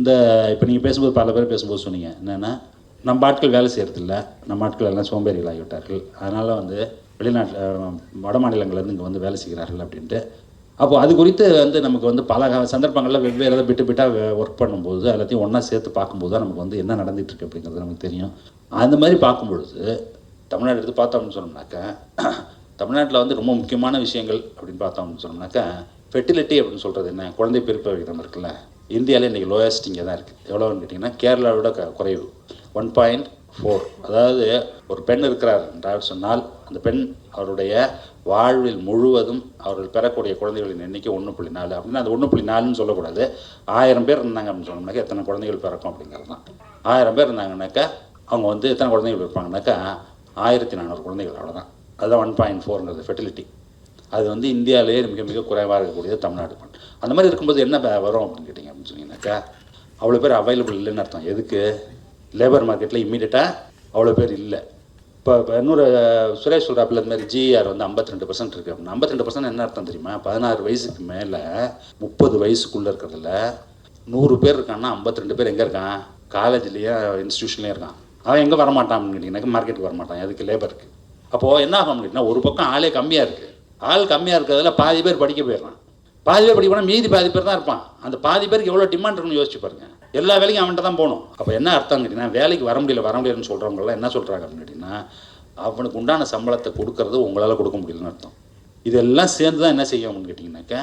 இந்த இப்போ நீங்கள் பேசும்போது பல பேர் பேசும்போது சொன்னீங்க. என்னென்னா நம்ம ஆட்கள் வேலை செய்கிறதில்ல நம்ம ஆட்கள் எல்லாம் சோம்பேறிகள் ஆகிவிட்டார்கள் அதனால் வந்து வெளிநாட்டில் வட மாநிலங்கள்லேருந்து இங்கே வந்து வேலை செய்கிறார்கள் அப்படின்ட்டு. அப்போது அது குறித்து வந்து நமக்கு வந்து பல சந்தர்ப்பங்களில் வெவ்வேறு எதாவது பிட்டு பிட்டாக ஒர்க் பண்ணும்போது எல்லாத்தையும் ஒன்றா சேர்த்து பார்க்கும்போது தான் நமக்கு வந்து என்ன நடந்துகிட்ருக்கு அப்படிங்கிறது நமக்கு தெரியும். அந்த மாதிரி பார்க்கும்பொழுது தமிழ்நாடு எடுத்து பார்த்தோம்னு சொன்னோம்னாக்கா தமிழ்நாட்டில் வந்து ரொம்ப முக்கியமான விஷயங்கள் அப்படின்னு பார்த்தோம்னு சொன்னோம்னாக்கா ஃபெர்டிலிட்டி அப்படின்னு சொல்கிறது என்ன? குழந்தை பிறப்பு விகிதம் இருக்குல்ல. இந்தியாவில் இன்றைக்கி லோயஸ்ட் இங்கே தான் இருக்குது எவ்வளோன்னு கேட்டிங்கன்னா கேரளாவோட க குறைவு. ஒன் பாயிண்ட் ஃபோர் அதாவது ஒரு பெண் இருக்கிறார் என்றால் சொன்னால் அந்த பெண் அவருடைய வாழ்வில் முழுவதும் அவர்கள் பெறக்கூடிய குழந்தைகளின் எண்ணிக்கை ஒன்று புள்ளி நாலு. அப்படின்னா அது ஒன்று புள்ளி நாலுன்னு சொல்லக்கூடாது. ஆயிரம் பேர் இருந்தாங்க அப்படின்னு சொன்னோம்னாக்கா எத்தனை குழந்தைகள் பிறக்கும் அப்படிங்கிறது தான். ஆயிரம் பேர் இருந்தாங்கனாக்கா அவங்க வந்து எத்தனை குழந்தைகள் இருப்பாங்கனாக்கா ஆயிரத்தி நானூறு குழந்தைகள் அவ்வளோதான் அதுதான் ஒன் பாயிண்ட் ஃபோருங்கிறது ஃபெர்டிலிட்டி அது வந்து இந்தியாவிலேயே மிக மிக குறைவாக இருக்கக்கூடியது தமிழ்நாடு அந்த மாதிரி இருக்கும்போது என்ன வரும் அப்படின்னு கேட்டிங்க அப்படின்னு சொன்னீங்கன்னாக்கா அவ்வளோ பேர் அவைலபிள் இல்லைன்னு அர்த்தம். எதுக்கு? லேபர் மார்க்கெட்டில் இம்மீடியட்டாக அவ்வளோ பேர் இல்லை. இப்போ இப்போ இன்னொரு சுரேஷ் சொல்கிறாப்புல இந்த மாதிரி ஜிஆர் வந்து 52% ரெண்டு பர்சன்ட் இருக்குது அப்படின்னா 52% ரெண்டு பர்சன்ட் என்ன அர்த்தம் தெரியுமா? பதினாறு வயசுக்கு மேலே முப்பது வயசுக்குள்ளே இருக்கிறதுல நூறு பேர் இருக்கான்னா 52 ரெண்டு பேர் எங்கே இருக்கான்? காலேஜ்லேயும் இன்ஸ்டியூஷன்லேயும் இருக்கான். அவன் எங்கே வரமாட்டான் அப்படின்னு கேட்டிங்கன்னாக்கா மார்க்கெட்டுக்கு வரமாட்டான். எதுக்கு? லேபருக்கு அப்போது என்ன ஆகும் அப்படின்னா ஒரு பக்கம் ஆளே கம்மியாக இருக்குது ஆள் கம்மியாக இருக்கிறதுல பாதி பேர் படிக்க போயிடுறான் பாதி பேர் படிக்க போனால் மீதி பாதி பேர் தான் இருப்பான். அந்த பாதி பேருக்கு எவ்வளோ டிமாண்ட் இருக்குன்னு யோசிச்சு பாருங்க. எல்லா வேலைக்கும் அவன்கிட்ட தான் போகணும். அப்போ என்ன அர்த்தம் கேட்டிங்கன்னா வேலைக்கு வர முடியல வர முடியலன்னு சொல்கிறவங்களாம் என்ன சொல்கிறாங்க அப்படின்னு கேட்டிங்கன்னா அவனுக்கு உண்டான சம்பளத்தை கொடுக்கறது உங்களால் கொடுக்க முடியலன்னு அர்த்தம். இதெல்லாம் சேர்ந்து தான் என்ன செய்யும் அப்படின்னு கேட்டிங்கனாக்கா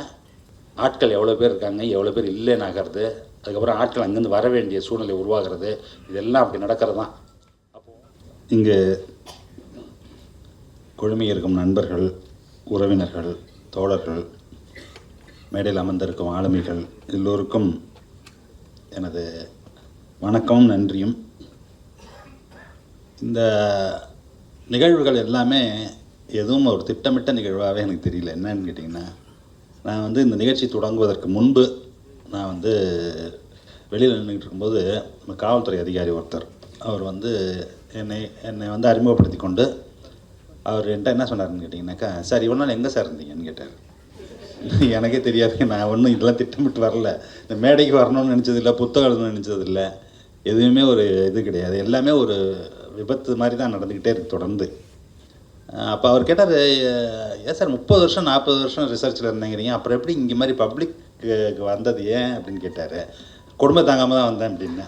ஆட்கள் எவ்வளோ பேர் இருக்காங்க எவ்வளோ பேர் இல்லைன்னு ஆகிறது அதுக்கப்புறம் ஆட்கள் அங்கேருந்து வர வேண்டிய சூழ்நிலை உருவாகிறது இதெல்லாம் அப்படி நடக்கிறது தான். அப்போது இங்கே குழுமி இருக்கும் நண்பர்கள் உறவினர்கள் தோழர்கள் மேடையில் அமர்ந்திருக்கும் ஆளுமைகள் எல்லோருக்கும் எனது வணக்கமும் நன்றியும். இந்த நிகழ்வுகள் எல்லாமே எதுவும் ஒரு திட்டமிட்ட நிகழ்வாகவே எனக்கு தெரியல. என்னன்னு கேட்டிங்கன்னா நான் வந்து இந்த நிகழ்ச்சி தொடங்குவதற்கு முன்பு நான் வந்து வெளியில் நின்றுட்டு இருக்கும்போது காவல்துறை அதிகாரி ஒருத்தர் அவர் வந்து என்னை என்னை வந்து அறிமுகப்படுத்தி கொண்டு அவர் என்கிட்ட என்ன சொன்னார்னு கேட்டிங்கனாக்கா சார் இவ்வளோ நாள் எங்கே சார் இருந்தீங்கன்னு கேட்டார். எனக்கே தெரியாது நான் ஒன்றும் இதெல்லாம் திட்டமிட்டு வரல. இந்த மேடைக்கு வரணும்னு நினச்சதில்ல புத்தகம் எழுதணும்னு நினச்சதில்ல. எதுவுமே ஒரு இது கிடையாது. எல்லாமே ஒரு விபத்து மாதிரி தான் நடந்துக்கிட்டே இருக்கு தொடர்ந்து. அப்போ அவர் கேட்டார் ஏன் சார் முப்பது வருஷம் நாற்பது வருஷம் ரிசர்ச்சில் இருந்தேங்கிறீங்க. அப்புறம் எப்படி இங்கே மாதிரி பப்ளிக்கு வந்தது ஏன்? அப்படின்னு கேட்டார். குடும்ப தாங்காமல் தான் வந்தேன் அப்படின்னு.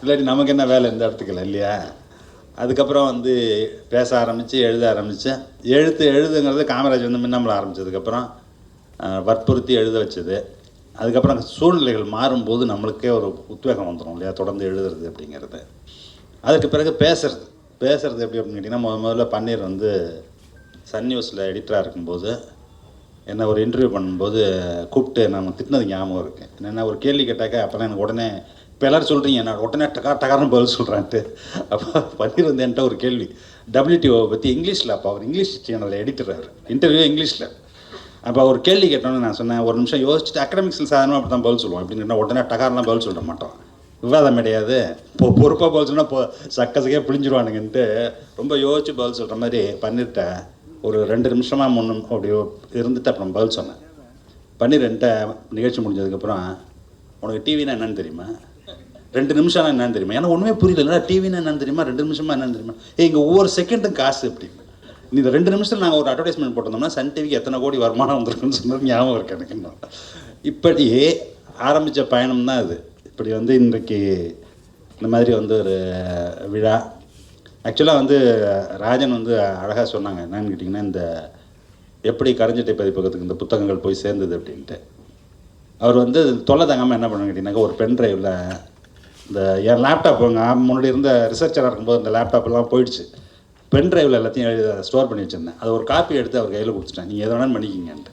இல்லாட்டி நமக்கு என்ன வேலை இந்த இல்லை இல்லையா? அதுக்கப்புறம் வந்து பேச ஆரம்பித்து எழுத ஆரம்பித்தேன் எழுத்து எழுதுங்கிறது காமராஜ் வந்து மின்னம்பல ஆரம்பித்ததுக்கப்புறம் வற்புறுத்தி எழுத வச்சது. அதுக்கப்புறம் சூழ்நிலைகள் மாறும்போது நம்மளுக்கே ஒரு உத்வேகம் வந்துடும் இல்லையா? தொடர்ந்து எழுதுறது அப்படிங்கிறது. அதுக்கு பிறகு பேசுறது. பேசுறது எப்படி அப்படின்னு கேட்டிங்கன்னா முத முதல்ல பன்னீர் வந்து சன் நியூஸில் எடிட்டராக இருக்கும்போது என்ன ஒரு இன்டர்வியூ பண்ணும்போது கூப்பிட்டு நம்ம திட்டினது ஞாபகம் இருக்குது என்ன ஒரு கேள்வி கேட்டாக்க அப்போலாம் எனக்கு உடனே இப்போ எல்லோரும் சொல்கிறீங்க நான் உடனே டக்கா டக்காரன்னு பதில் சொல்கிறேன்ட்டு அப்போ பன்னீர் வந்து என்கிட்ட ஒரு கேள்வி. டபிள்யூடிஓவை பற்றி இங்கிலீஷில் அப்போ அவர் இங்கிலீஷ் சேனலில் எடிட்டர் அவர் இன்டர்வியூ இங்கிலீஷில். அப்போ ஒரு கேள்வி கேட்டோன்னு நான் சொன்னேன் ஒரு நிமிஷம் யோசிச்சுட்டு அக்கடமிக்ஸில் சாதாரணமாக அப்படி தான் பதில் சொல்லுவோம் அப்படின்னு உடனே டகாரெலாம் பதில் சொல்ல மாட்டோம் விவாதம் கிடையாது. இப்போ பொறுப்பாக பதில் சொன்னால் இப்போ சக்கசக்கே பிழிஞ்சிருவானுங்கன்ட்டு ரொம்ப யோசிச்சு பதில் சொல்கிற மாதிரி பண்ணிட்ட ஒரு ரெண்டு நிமிஷமாக முன்னு அப்படி இருந்துட்டு அப்புறம் பதில் சொன்னேன். பன்னிரெண்ட நிகழ்ச்சி முடிஞ்சதுக்கப்புறம் உனக்கு டிவினா என்னன்னு தெரியுமா? ரெண்டு நிமிஷம் என்னன்னு தெரியுமா? ஏன்னா ஒன்றுமே புரியல. இல்லை டிவினா என்னன்னு தெரியுமா? ரெண்டு நிமிஷமா என்னன்னு தெரியுமா? ஏ இங்கே ஒவ்வொரு செகண்டும் காசு எப்படி? இந்த ரெண்டு நிமிஷத்தில் நாங்கள் ஒரு அட்வர்டைஸ்மெண்ட் போட்டிருந்தோம்னா சன் டிவிக்கு எத்தனை கோடி வருமானம் வந்திருக்குன்னு சொன்னது ஞாபகம் இருக்கு எனக்கு இன்னும். இப்படியே ஆரம்பித்த பயணம் தான் இது. இப்படி வந்து இன்றைக்கு இந்த மாதிரி வந்து ஒரு விழா. ஆக்சுவலாக வந்து ராஜன் வந்து அழகாக சொன்னாங்க. என்னன்னு கேட்டிங்கன்னா இந்த எப்படி கரைஞ்சட்டை பதிப்பகத்துக்கு இந்த புத்தகங்கள் போய் சேர்ந்தது அப்படின்ட்டு. அவர் வந்து தொல்லை தாங்காமல் என்ன பண்ண கேட்டிங்கன்னாக்கா ஒரு பென் ட்ரைவில் இந்த என் லேப்டாப்புங்க முன்னாடி இருந்த ரிசர்ச்சராக இருக்கும்போது இந்த லேப்டாப் எல்லாம் போயிடுச்சு. பென் ட்ரைவில் எல்லாத்தையும் எழுதி ஸ்டோர் பண்ணி வச்சுருந்தேன். அது ஒரு காப்பி எடுத்து அவர் கையில் கொடுத்துட்டேன். நீங்கள் எதை வேணாலும் பண்ணிக்கிங்கன்ட்டு.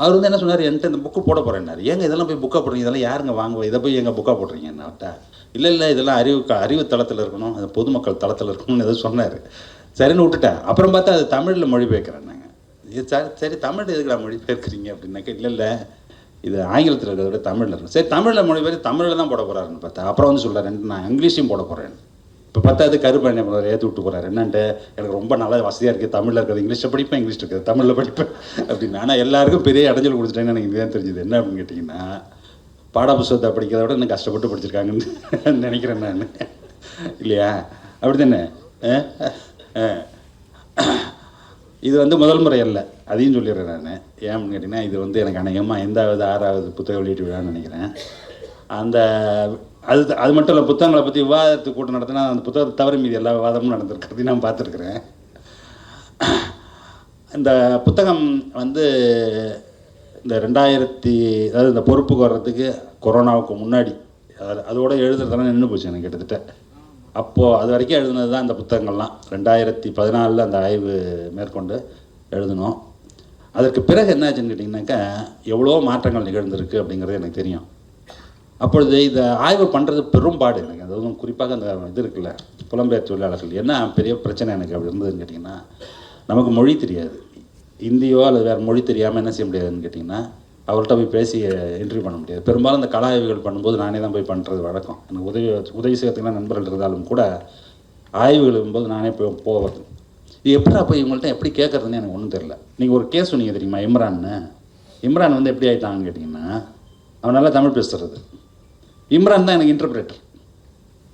அவர் வந்து என்ன சொன்னார்? என்கிட்ட இந்த புக்கு போட போகிறேன்னாரு ஏங்க இதெல்லாம் போய் புக்காக போடுறீங்க? இதெல்லாம் யாருங்க வாங்குவோம் இதை போய் எங்கே புக்காக போடுறீங்க அவர்கிட்ட இல்லை இல்லை இதெல்லாம் அறிவு அறிவு தளத்தில் இருக்கணும். அது பொதுமக்கள் தளத்தில் இருக்கணும்னு எதுவும் சொன்னார். சரின்னு விட்டுட்டேன். அப்புறம் பார்த்தா அது தமிழில் மொழிபெயர்க்கிறேன் நாங்கள் இது சரி சரி தமிழ் எதுக்குடா மொழிபெயர்க்கிறீங்க? அப்படின்னாக்க இல்லை இல்லை. இது ஆங்கிலத்தில் இருக்கிறத விட தமிழில் இருக்கும் சரி தமிழில் மொழிபெயர்த்து தமிழில் தான் போட போகிறாருன்னு பார்த்தா அப்புறம் வந்து சொல்கிறேன் நான் இங்கிலீஷையும் போட போகிறேன் இப்போ பத்தாவது கருப்பண்ணை போகிறார் ஏற்றி விட்டு போகிறார் என்னன்ட்டு எனக்கு ரொம்ப நல்லா வசதியாக இருக்குது தமிழில் இருக்கிறது இங்கிலீஷில் படிப்பேன் இங்கிலீஷ் இருக்குது தமிழில் படிப்பேன். அப்படின்னு. ஆனால் எல்லாருக்கும் பெரிய அடைஞ்சல் கொடுத்துட்டேன்னு எனக்கு இதுதான் தெரிஞ்சுது. என்ன அப்படின்னு கேட்டிங்கன்னா பாடப்புஸ்தகத்தை படிக்கிறத விட இன்னும் கஷ்டப்பட்டு படிச்சிருக்காங்கன்னு நினைக்கிறேன் நான். இல்லையா? அப்படி தானே இது வந்து முதல் முறை அல்ல. அதையும் சொல்லிடுறேன் நான். ஏன் கேட்டிங்கன்னா இது வந்து எனக்கு அநேகமாக எந்தாவது ஆறாவது புத்தக வெளியீட்டு விழான்னு நினைக்கிறேன். அந்த அது அது மட்டும் இல்லை புத்தகங்களை பற்றி விவாதத்துக்கு கூட்டம் நடத்தினா அந்த புத்தகத்தை தவிர மீதி எல்லா விவாதமும் நடந்திருக்கிறதையும் நான் பார்த்துருக்குறேன். இந்த புத்தகம் வந்து இந்த ரெண்டாயிரத்தி அதாவது இந்த பொறுப்புக்கு வர்றதுக்கு கொரோனாவுக்கு முன்னாடி அதோட எழுதுறதெல்லாம் நின்று போச்சு எனக்கு கிட்டத்தட்ட. அப்போது அது வரைக்கும் எழுதுனது தான் இந்த புத்தகங்கள்லாம். ரெண்டாயிரத்தி பதினாலில் அந்த ஆய்வு மேற்கொண்டு எழுதினோம். அதற்கு பிறகு என்னாச்சுன்னு கேட்டிங்கனாக்கா எவ்வளோ மாற்றங்கள் நிகழ்ந்திருக்கு அப்படிங்கிறது எனக்கு தெரியும். அப்பொழுது இதை ஆய்வு பண்ணுறது பெரும்பாடு எனக்கு. அதுவும் குறிப்பாக அந்த இது இருக்குல்ல புலம்பெயர் தொழிலாளர்கள். என்ன பெரிய பிரச்சனை எனக்கு அப்படி இருந்ததுன்னு கேட்டிங்கன்னா நமக்கு மொழி தெரியாது. இந்தியோ அல்லது வேறு மொழி தெரியாமல் என்ன செய்ய முடியாதுன்னு கேட்டிங்கன்னா அவர்கிட்ட போய் பேசி என்ட்ரி பண்ண முடியாது. பெரும்பாலும் இந்த கலாய்வுகள் பண்ணும்போது நானே தான் போய் பண்ணுறது வழக்கம். எனக்கு உதவி உதவி செய்யறதுக்குலாம் நண்பர்கள் இருந்தாலும் கூட ஆய்வுகள் போது நானே போய் போவது இது எப்படா போய் இவங்கள்ட்ட எப்படி கேட்குறதுன்னு எனக்கு ஒன்றும் தெரில நீங்கள் ஒரு கேஸ் சொன்னீங்க தெரியுமா இம்ரான்னு? இம்ரான் வந்து எப்படி ஆகிட்டாங்கன்னு கேட்டிங்கன்னா அவன் நல்லா தமிழ் பேசுறது. இம்ரான் தான் எனக்கு இன்டர்பிரேட்டர்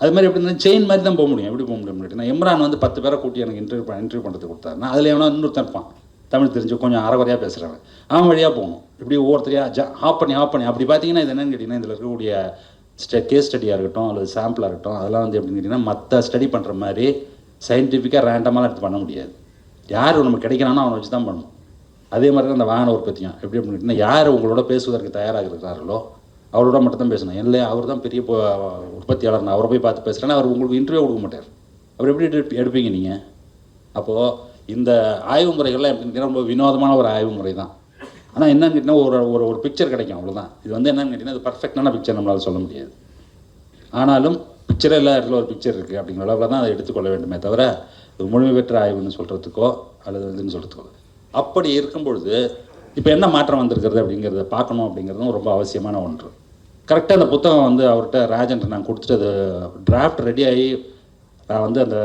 அது மாதிரி எப்படி இருந்தால் செயின் மாதிரி தான் போக முடியும். எப்படி போக முடியும் கேட்டிங்கன்னா இம்ரான் வந்து பத்து பேரை கூட்டி எனக்கு இன்டர்வியூ இன்டர்வியூ பண்ணுறதுக்கு கொடுத்தாருன்னா அதில் எவனா இன்னொருத்தன் இருப்பான். தமிழ் தெரிஞ்சு கொஞ்சம் அறகுறையாக பேசுகிறவன் அவன் வழியாக போகணும். இப்படி ஒவ்வொருத்தரையாக ஜா ஆஃப் பண்ணி ஆஃப் பண்ணி. அப்படி பார்த்தீங்கன்னா இது என்னன்னு கேட்டிங்கன்னா இதில் இருக்கக்கூடிய ஸ்டே கேஸ் ஸ்டடியாக இருக்கட்டும் அல்லது சாம்பிளாக இருக்கட்டும் அதெல்லாம் வந்து எப்படின்னு கேட்டிங்கன்னா மற்ற ஸ்டடி பண்ணுற மாதிரி சயின்டிஃபிக்காக ரேண்டமாலாம் எடுத்து பண்ண முடியாது. யார் நமக்கு கிடைக்கிறானோ அவனை வச்சு தான் பண்ணணும். அதே மாதிரி தான் அந்த வாகன உற்பத்தியும். எப்படி அப்படின்னு கேட்டிங்கன்னா யார் உங்களோட பேசுவதற்கு தயாராக இருக்கிறார்களோ அவரோட மட்டும் தான் பேசணும். இல்லை அவர் தான் பெரிய உற்பத்தியாளர் அவரை போய் பார்த்து பேசுகிறேன்னா அவர் உங்களுக்கு இன்டர்வியூ கொடுக்க மாட்டார். அவர் எப்படி எடுப்பீங்க நீங்கள் அப்போது இந்த ஆய்வு முறைகள்லாம் எப்படின்னு கேட்டிங்கன்னா ரொம்ப வினோதமான ஒரு ஆய்வு முறை தான். ஆனால் என்னன்னு கேட்டிங்கன்னா ஒரு ஒரு ஒரு பிக்சர் கிடைக்கும் அவ்வளோதான் இது வந்து என்னன்னு கேட்டிங்கன்னா அது பர்ஃபெக்டான பிக்சர் நம்மளால் சொல்ல முடியாது. ஆனாலும் பிக்சரே எல்லா இடத்துல ஒரு பிக்சர் இருக்குது அப்படிங்கிற அளவில் தான் அதை எடுத்துக்கொள்ள வேண்டுமே தவிர இது முழுமை பெற்ற ஆய்வுன்னு சொல்கிறதுக்கோ அல்லது இதுன்னு சொல்கிறதுக்கோ அப்படி இருக்கும் பொழுது இப்போ என்ன மாற்றம் வந்திருக்கிறது அப்படிங்கிறத பார்க்கணும் அப்படிங்கிறதும் ரொம்ப அவசியமான ஒன்று. கரெக்டாக அந்த புத்தகம் வந்து அவர்கிட்ட ராஜன்ட்டு நான் கொடுத்துட்டு அது டிராஃப்ட் ரெடி ஆகி நான் வந்து அந்த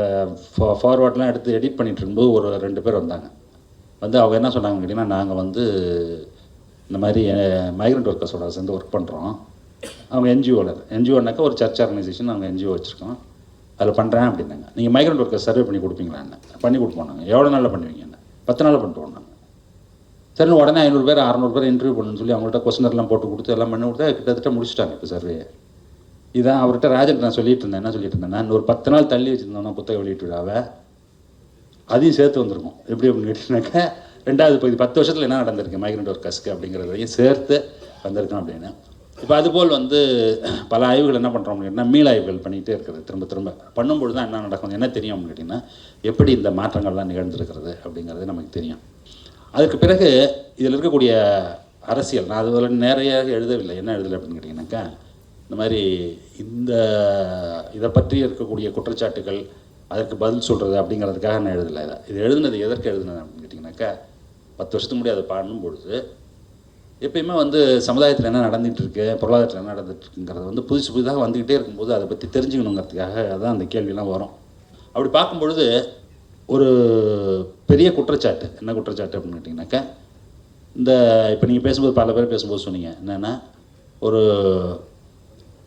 ஃபார்வர்ட்லாம் எடுத்து எடிட் பண்ணிகிட்டு இருக்கும்போது ஒரு ரெண்டு பேர் வந்தாங்க. வந்து அவங்க என்ன சொன்னாங்கன்னு கேட்டிங்கன்னா நாங்கள் வந்து இந்த மாதிரி மைக்ரண்ட் ஒர்க்கர்ஸோட சேர்ந்து ஒர்க் பண்ணுறோம் அவங்க என்ஜிஓவில் என்ஜிஓனாக்கா ஒரு சர்ச் ஆர்கனைசேஷன் அவங்க என்ஜிஓ வச்சுருக்கோம். அதில் பண்ணுறேன் அப்படின்னாங்க. நீங்கள் மைக்ரண்ட் ஒர்க்கர் சர்வே பண்ணி கொடுப்பீங்களான்னு பண்ணி கொடுப்போம் நாங்கள் எவ்வளோ நாளில் பண்ணுவீங்கன்னு பத்து நாளில் பண்ணிட்டு நாங்கள் சரி உடனே ஐநூறு பேர் அறநூறு பேர் இன்டர்வியூ பண்ணுன்னு சொல்லி அவங்கள்ட்ட கொஸ்டினர்லாம் போட்டு கொடுத்து எல்லாம் பண்ணி கொடுத்தா கிட்டத்தட்ட முடிச்சுட்டாங்க இப்போ சர்வே இதான் அவர்கிட்ட ராஜன் நான் சொல்லிட்டு இருந்தேன். என்ன சொல்லிட்டு இருந்தேன் நான் ஒரு பத்து நாள் தள்ளி வச்சுருந்தோம்னா புத்தக வெளியீட்டு விழாவை. அதையும் சேர்த்து வந்திருக்கும். எப்படி அப்படின்னு கேட்டிங்கனாக்கா ரெண்டாவது பகுதி பத்து வருஷத்தில் என்ன நடந்திருக்கு? மைக்ரண்ட் ஒர்க்கர்ஸ்க்கு அப்படிங்கிறதையும் சேர்த்து வந்திருக்கோம் அப்படின்னு. இப்போ அதுபோல் வந்து பல ஆய்வுகள் என்ன பண்ணுறோம் அப்படின்னா மீளாய்வுகள் பண்ணிகிட்டே இருக்கிறது திரும்ப திரும்ப பண்ணும்பொழுது தான் என்ன நடக்கும் என்ன தெரியும் அப்படின்னு கேட்டிங்கன்னா எப்படி இந்த மாற்றங்கள்லாம் நிகழ்ந்திருக்கிறது அப்படிங்கிறது நமக்கு தெரியும். அதுக்கு பிறகு இதில் இருக்கக்கூடிய அரசியல் நான் அதில் நிறைய எழுதவில்லை. என்ன எழுதலை அப்படின்னு கேட்டிங்கனாக்கா இந்த மாதிரி இந்த இதை பற்றி இருக்கக்கூடிய குற்றச்சாட்டுகள் அதற்கு பதில் சொல்கிறது அப்படிங்கிறதுக்காக நான் எழுதலை இதை. இது எழுதுனது எதற்கு எழுதுனது அப்படின்னு கேட்டிங்கனாக்கா பத்து வருஷத்துக்கு முன்னாடி அதை பொழுது எப்பயுமே வந்து சமுதாயத்தில் என்ன நடந்துகிட்டு இருக்கு பொருளாதாரத்தில் என்ன நடந்துட்டுருக்குங்கிறது வந்து புதுசு புதுசாக வந்துக்கிட்டே இருக்கும்போது அதை பற்றி தெரிஞ்சுக்கணுங்கிறதுக்காக தான் அந்த கேள்வியெலாம் வரும். அப்படி பார்க்கும்பொழுது ஒரு பெரிய குற்றச்சாட்டு என்ன குற்றச்சாட்டு அப்படின்னு கேட்டிங்கனாக்கா இந்த இப்போ நீங்கள் பேசும்போது பல பேர் பேசும்போது சொன்னீங்க என்னென்னா ஒரு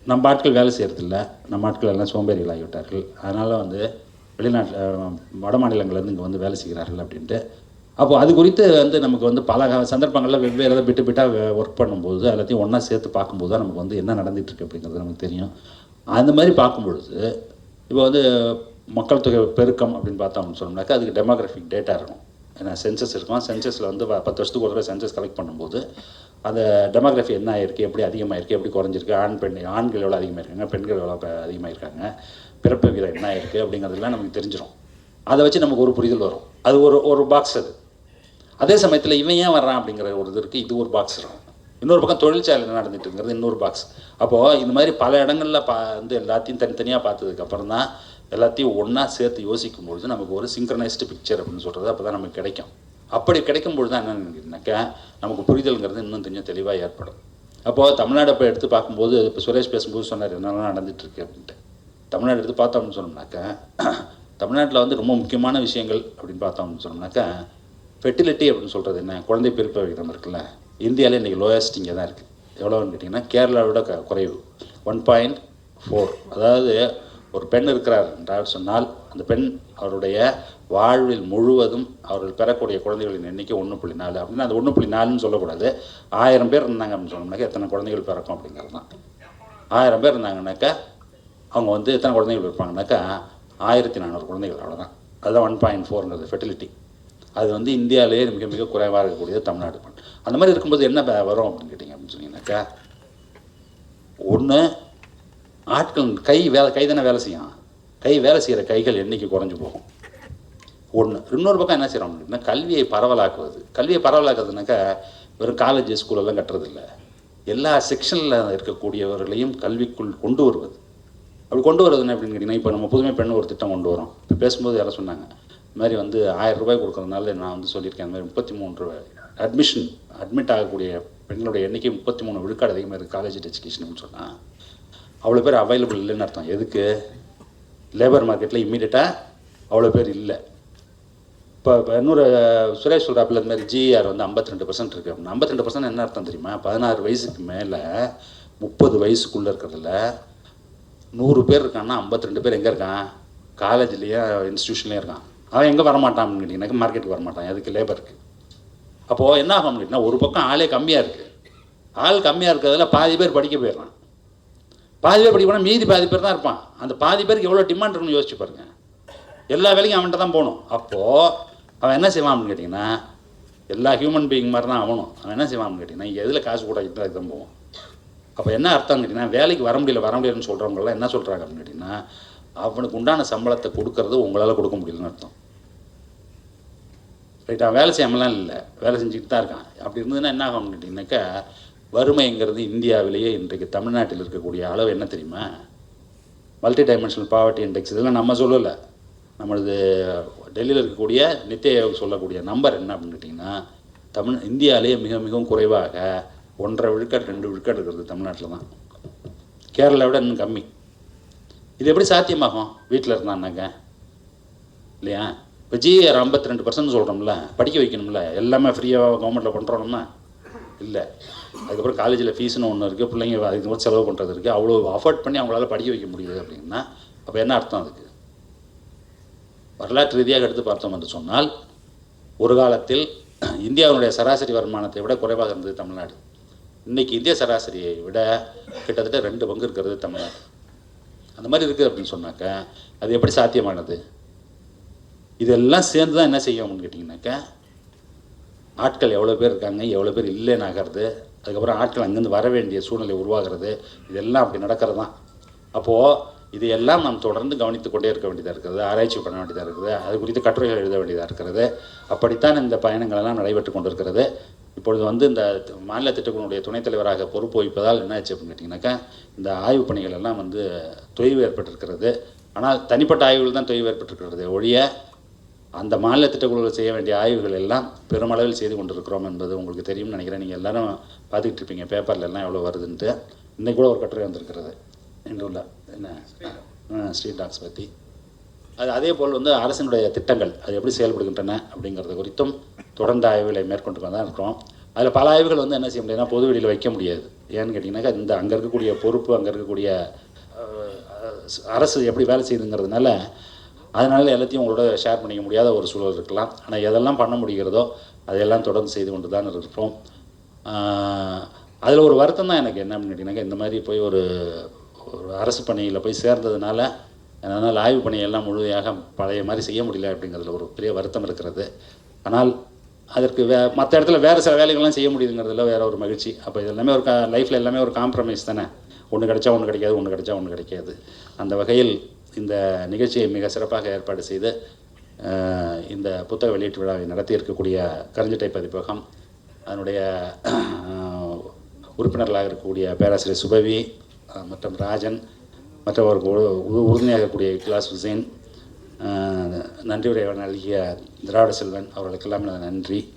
நம்ம ஆட்கள் வேலை செய்கிறதில்ல நம்ம ஆட்கள் எல்லாம் சோம்பேறிகள் ஆகிவிட்டார்கள் அதனால் வந்து வெளிநாட்டில் வட மாநிலங்கள்லேருந்து இங்கே வந்து வேலை செய்கிறார்கள் அப்படின்ட்டு. அப்போது அது குறித்து வந்து நமக்கு வந்து பல சந்தர்ப்பங்களில் வெவ்வேறு இதை விட்டு விட்டாக ஒர்க் பண்ணும்போது எல்லாத்தையும் ஒன்றா சேர்த்து பார்க்கும்போது தான் நமக்கு வந்து என்ன நடந்துகிட்ருக்கு அப்படிங்கிறது நமக்கு தெரியும். அந்த மாதிரி பார்க்கும்பொழுது இப்போ வந்து மக்கள் தொகை பெருக்கம் அப்படின்னு பார்த்தோம்னு சொன்னோம்னாக்கா அதுக்கு டெமோகிராஃபிக் டேட்டா இருக்கும் ஏன்னா சென்சஸ் இருக்கும்? சென்சஸில் வந்து பத்து வருஷத்துக்கு ஒரு தடவை சென்சஸ் கலெக்ட் பண்ணும்போது அந்த டெமோகிராஃபி என்ன ஆயிருக்கு எப்படி அதிகமாயிருக்கு எப்படி குறைஞ்சிருக்கு ஆண் பெண் ஆண்கள் எவ்வளோ அதிகமாக இருக்காங்க பெண்கள் எவ்வளோ அதிகமாக இருக்காங்க பிறப்பு விகிதம் என்ன ஆயிருக்கு அப்படிங்கிறதுலாம் நமக்கு தெரிஞ்சிடும் அதை வச்சு நமக்கு ஒரு புரிதல் வரும். அது ஒரு ஒரு பாக்ஸ் அது. அதே சமயத்தில் இவன் ஏன் வர்றான் அப்படிங்கிற ஒரு இது இருக்குது இது ஒரு பாக்ஸ் இருக்கும். இன்னொரு பக்கம் தொழிற்சாலை என்ன நடந்துட்டுங்கிறது இன்னொரு பாக்ஸ் அப்போது இந்த மாதிரி பல இடங்களில் பா வந்து எல்லாத்தையும் தனித்தனியாக பார்த்ததுக்கப்புறம் தான் எல்லாத்தையும் ஒன்றா சேர்த்து யோசிக்கும் பொழுது நமக்கு ஒரு சிங்க்ரனைஸ்டு பிக்சர் அப்படின்னு சொல்கிறது அப்போ தான் நமக்கு கிடைக்கும். அப்படி கிடைக்கும் பொழுது தான் என்ன நினைக்கிறேன்னாக்கா நமக்கு புரிதல்ங்கிறது இன்னும் கொஞ்சம் தெளிவாக ஏற்படும். அப்போது தமிழ்நாடு இப்போ எடுத்து பார்க்கும்போது இப்போ சுரேஷ் பேசும்போது சொன்னார் என்னெல்லாம் நடந்துகிட்ருக்கு அப்படின்ட்டு. தமிழ்நாடு எடுத்து பார்த்தோம்னு சொன்னோம்னாக்கா தமிழ்நாட்டில் வந்து ரொம்ப முக்கியமான விஷயங்கள் அப்படின்னு பார்த்தோம்னு சொன்னோம்னாக்கா ஃபெர்டிலிட்டி அப்படின்னு சொல்கிறது என்ன? குழந்தை பிறப்பு விகிதம் இருக்குல்ல? இந்தியாவில் இன்றைக்கி லோயஸ்ட் இங்கே தான் இருக்குது எவ்வளோன்னு கேட்டிங்கன்னா கேரளாவோட க குறைவு. ஒன் பாயிண்ட் ஃபோர் அதாவது ஒரு பெண் இருக்கிறார் என்றால் சொன்னால் அந்த பெண் அவருடைய வாழ்வில் முழுவதும் அவர்கள் பெறக்கூடிய குழந்தைகளின் எண்ணிக்கை ஒன்று புள்ளி நாலு. அப்படின்னா அது ஒன்று புள்ளி நாலுன்னு சொல்லக்கூடாது. ஆயிரம் பேர் இருந்தாங்க அப்படின்னு சொன்னோம்னாக்கா எத்தனை குழந்தைகள் பிறக்கும் அப்படிங்கிறது தான். ஆயிரம் பேர் இருந்தாங்கனாக்கா அவங்க வந்து எத்தனை குழந்தைகள் இருப்பாங்கனாக்கா ஆயிரத்தி நானூறு குழந்தைகள் அவ்வளோதான் அதுதான் ஒன் பாயிண்ட் ஃபோருங்கிறது ஃபெர்டிலிட்டி அது வந்து இந்தியாவிலேயே மிக மிக குறைவாக இருக்கக்கூடியது தமிழ்நாடு அந்த மாதிரி இருக்கும்போது என்ன வரும் அப்படின்னு கேட்டிங்க அப்படின்னு சொன்னீங்கன்னாக்கா ஒன்று ஆட்கள் கை வேலை கை தானே வேலை செய்யும். கை வேலை செய்கிற கைகள் எண்ணிக்கை குறைஞ்சு போகும். ஒன்று இன்னொரு பக்கம் என்ன செய்கிறோம் அப்படின்னா கல்வியை பரவலாக்குவது. கல்வியை பரவலாக்குறதுனாக்கா வெறும் காலேஜ் ஸ்கூலெல்லாம் கட்டுறதில்ல. எல்லா செக்ஷனில் இருக்கக்கூடியவர்களையும் கல்விக்குள் கொண்டு வருவது. அப்படி கொண்டு வருவது என்ன அப்படின்னு கேட்டிங்கன்னா இப்போ நம்ம புதுமை பெண் ஒரு திட்டம் கொண்டு வரோம் இப்போ பேசும்போது யாரும் சொன்னாங்க இந்த மாதிரி வந்து ஆயிரம் ரூபாய் கொடுக்கறதுனால நான் வந்து சொல்லியிருக்கேன் இந்த மாதிரி முப்பத்தி மூணு ரூபாய். அட்மிஷன் அட்மிட் ஆகக்கூடிய பெண்களுடைய எண்ணிக்கை முப்பத்தி மூணு விழுக்காடு அதிகமாக இருக்குது காலேஜ் எஜுகேஷன் சொன்னால் அவ்வளோ பேர் அவைலபிள் இல்லைன்னு அர்த்தம். எதுக்கு? லேபர் மார்க்கெட்டில் இம்மீடியட்டாக அவ்வளோ பேர் இல்லை. இப்போ இப்போ இன்னொரு சுரேஷ் சொல்கிறாப்புல இந்த மாதிரி ஜிஆர் வந்து 52% ரெண்டு பர்சன்ட் இருக்குது அப்படின்னா 52% ரெண்டு பர்சன்ட் என்ன அர்த்தம் தெரியுமா? பதினாறு வயசுக்கு மேலே முப்பது வயசுக்குள்ளே இருக்கிறதுல நூறு பேர் இருக்கான்னா 52 ரெண்டு பேர் எங்கே இருக்கான்? காலேஜ்லேயே இன்ஸ்டியூஷன்லேயே இருக்கான். அவன் எங்கே வரமாட்டான் அப்படின்னு கேட்டிங்கன்னாக்கா மார்க்கெட்டுக்கு வரமாட்டான். எதுக்கு? லேபருக்கு அப்போது என்ன ஆகும் அப்படின்னா ஒரு பக்கம் ஆளே கம்மியாக இருக்குது ஆள் கம்மியாக இருக்கிறதுல பாதி பேர் படிக்க போயிடுறான் பாதி பேர் படிக்க போனால் மீதி பாதி பேர் தான் இருப்பான். அந்த பாதி பேருக்கு எவ்வளோ டிமாண்ட் இருக்குன்னு யோசிச்சு பாருங்க. எல்லா வேலைக்கும் அவன்கிட்ட தான் போகணும். அப்போது அவன் என்ன செய்வான் அப்படின்னு கேட்டிங்கன்னா எல்லா ஹியூமன் பீயிங் மாதிரி தான் அவனும். அவன் என்ன செய்வான் அப்படின்னு கேட்டிங்கன்னா எதில் காசு கூட அதுக்கு தான் போவான். அப்போ என்ன அர்த்தம் கேட்டிங்கன்னா வேலைக்கு வர முடியல வர முடியலன்னு சொல்கிறவங்களாம் என்ன சொல்கிறாங்க அப்படின்னு கேட்டிங்கன்னா அவனுக்கு உண்டான சம்பளத்தை கொடுக்கறது உங்களால் கொடுக்க முடியலன்னு அர்த்தம். ரைட் அவன் வேலை செய்யாமலாம் இல்லை. வேலை செஞ்சுக்கிட்டு தான் இருக்கான். அப்படி இருந்ததுன்னா என்ன ஆகும் கேட்டிங்கனாக்கா வறுமைங்கிறது இந்தியாவிலேயே இன்றைக்கு தமிழ்நாட்டில் இருக்கக்கூடிய அளவு என்ன தெரியுமா? மல்டி டைமென்ஷனல் பாவர்ட்டி இண்டெக்ஸ் இதெல்லாம் நம்ம சொல்லலை. நம்மளது டெல்லியில் இருக்கக்கூடிய நித்திய ஆயோக் சொல்லக்கூடிய நம்பர் என்ன அப்படின்னு கேட்டிங்கன்னா தமிழ் இந்தியாவிலேயே மிக மிகவும் குறைவாக ஒன்றரை விழுக்காடு ரெண்டு விழுக்காடு இருக்கிறது தமிழ்நாட்டில் தான். கேரளாவை விட இன்னும் கம்மி. இது எப்படி சாத்தியமாகும்? வீட்டில் இருந்தான்னாங்க இல்லையா? இப்போ ஜிஆர் ஐம்பத்தி ரெண்டு பர்சன்ட் சொல்கிறோம்ல படிக்க வைக்கணும்ல எல்லாமே ஃப்ரீயாக கவர்மெண்ட்டில் பண்ணுறோம்னா இல்லை. அதுக்கப்புறம் காலேஜில் ஃபீஸ்னு ஒன்று இருக்குது பிள்ளைங்க அதுக்கு செலவு பண்ணுறது இருக்குது அவ்வளோ அஃபோர்ட் பண்ணி அவங்களால படிக்க வைக்க முடியுது அப்படின்னா அப்போ என்ன அர்த்தம் அதுக்கு? வரலாற்று ரீதியாக எடுத்து பார்த்தோம் என்று சொன்னால் ஒரு காலத்தில் இந்தியாவினுடைய சராசரி வருமானத்தை விட குறைவாக இருந்தது தமிழ்நாடு. இன்றைக்கி இந்திய சராசரியை விட கிட்டத்தட்ட ரெண்டு பங்கு இருக்கிறது தமிழ்நாடு. அந்த மாதிரி இருக்குது அப்படின்னு சொன்னாக்க அது எப்படி சாத்தியமானது? இதெல்லாம் சேர்ந்து தான் என்ன செய்யும் அப்படின்னு கேட்டிங்கனாக்கா ஆட்கள் எவ்வளோ பேர் இருக்காங்க எவ்வளோ பேர் இல்லைன்னு ஆகிறது அதுக்கப்புறம் ஆட்கள் அங்கேருந்து வர வேண்டிய சூழ்நிலை உருவாகிறது இதெல்லாம் அப்படி நடக்கிறது தான் அப்போது இதையெல்லாம் நாம் தொடர்ந்து கவனித்து கொண்டே இருக்க வேண்டியதாக இருக்கிறது ஆராய்ச்சி பண்ண வேண்டியதாக இருக்குது அது குறித்து கட்டுரைகள் எழுத வேண்டியதாக இருக்கிறது. அப்படித்தான் இந்த பயணங்களெல்லாம் நடைபெற்று கொண்டிருக்கிறது. இப்பொழுது வந்து இந்த மாநில திட்டக்குழுடைய துணைத் தலைவராக பொறுப்பு வகிப்பதால் என்ன ஆச்சு அப்படின்னு கேட்டிங்கனாக்கா இந்த ஆய்வு பணிகள் எல்லாம் வந்து தொய்வு ஏற்பட்டிருக்கிறது. ஆனால் தனிப்பட்ட ஆய்வுகள் தான் தொய்வு ஏற்பட்டிருக்கிறது ஒழிய அந்த மாநில திட்டக்குழுவில் செய்ய வேண்டிய ஆய்வுகள் எல்லாம் பெருமளவில் செய்து கொண்டிருக்கிறோம் என்பது உங்களுக்கு தெரியும்னு நினைக்கிறேன். நீங்கள் எல்லாரும் பார்த்துக்கிட்டு இருப்பீங்க பேப்பர்ல எல்லாம் எவ்வளோ வருதுன்ட்டு. இன்றைக்கூட கூட ஒரு கட்டுரை வந்திருக்கிறது. இன்று உள்ள என்ன? ஸ்ட்ரீட் டாக்ஸ் பற்றி அது அதே போல் வந்து அரசினுடைய திட்டங்கள் அது எப்படி செயல்படுகின்றன அப்படிங்கிறது குறித்தும் தொடர்ந்து ஆய்வுகளை மேற்கொண்டு தான் இருக்கிறோம். அதில் பல ஆய்வுகள் வந்து என்ன செய்ய முடியாதுன்னா பொது வெளியில் வைக்க முடியாது. ஏன்னு கேட்டிங்கன்னாக்கா இந்த அங்கே இருக்கக்கூடிய பொறுப்பு அங்கே இருக்கக்கூடிய அரசு எப்படி வேலை செய்யுதுங்கிறதுனால அதனால எல்லாத்தையும் உங்களோட ஷேர் பண்ணிக்க முடியாத ஒரு சூழல் இருக்கலாம். ஆனால் எதெல்லாம் பண்ண முடிகிறதோ அதையெல்லாம் தொடர்ந்து செய்து கொண்டு தான் இருக்கிறோம். அதில் ஒரு வருத்தம் தான் எனக்கு என்ன அப்படின்னு கேட்டிங்கனாக்கா இந்த மாதிரி போய் ஒரு ஒரு அரசு பணியில் போய் சேர்ந்ததுனால அதனால் ஆய்வு பணியெல்லாம் முழுமையாக பழைய மாதிரி செய்ய முடியல அப்படிங்கிறதுல ஒரு பெரிய வருத்தம் இருக்கிறது. ஆனால் அதற்கு வே மற்ற இடத்துல வேறு சில வேலைகள்லாம் செய்ய முடியுதுங்கிறதுல வேற ஒரு மகிழ்ச்சி. அப்போ இது எல்லாமே ஒரு கா லைஃப்பில் எல்லாமே ஒரு காம்ப்ரமைஸ் தானே? ஒன்று கிடைச்சா ஒன்று கிடைக்காது ஒன்று கிடைச்சா ஒன்று கிடைக்காது. அந்த வகையில் இந்த நிகழ்ச்சியை மிக சிறப்பாக ஏற்பாடு செய்து இந்த புத்தக வெளியீட்டு விழாவை நடத்தி இருக்கக்கூடிய கருஞ்சட்டை பதிப்பகம் அதனுடைய உறுப்பினர்களாக இருக்கக்கூடிய பேராசிரியர் சுபவி மற்றும் ராஜன் மற்றவர்கள் உ- உறுதுணையாக இருக்கக்கூடிய இக்லாஸ் ஹுசைன் அஹ், நன்றி நல்கிய திராவிட செல்வன் அவர்களுக்கெல்லாம் நன்றி.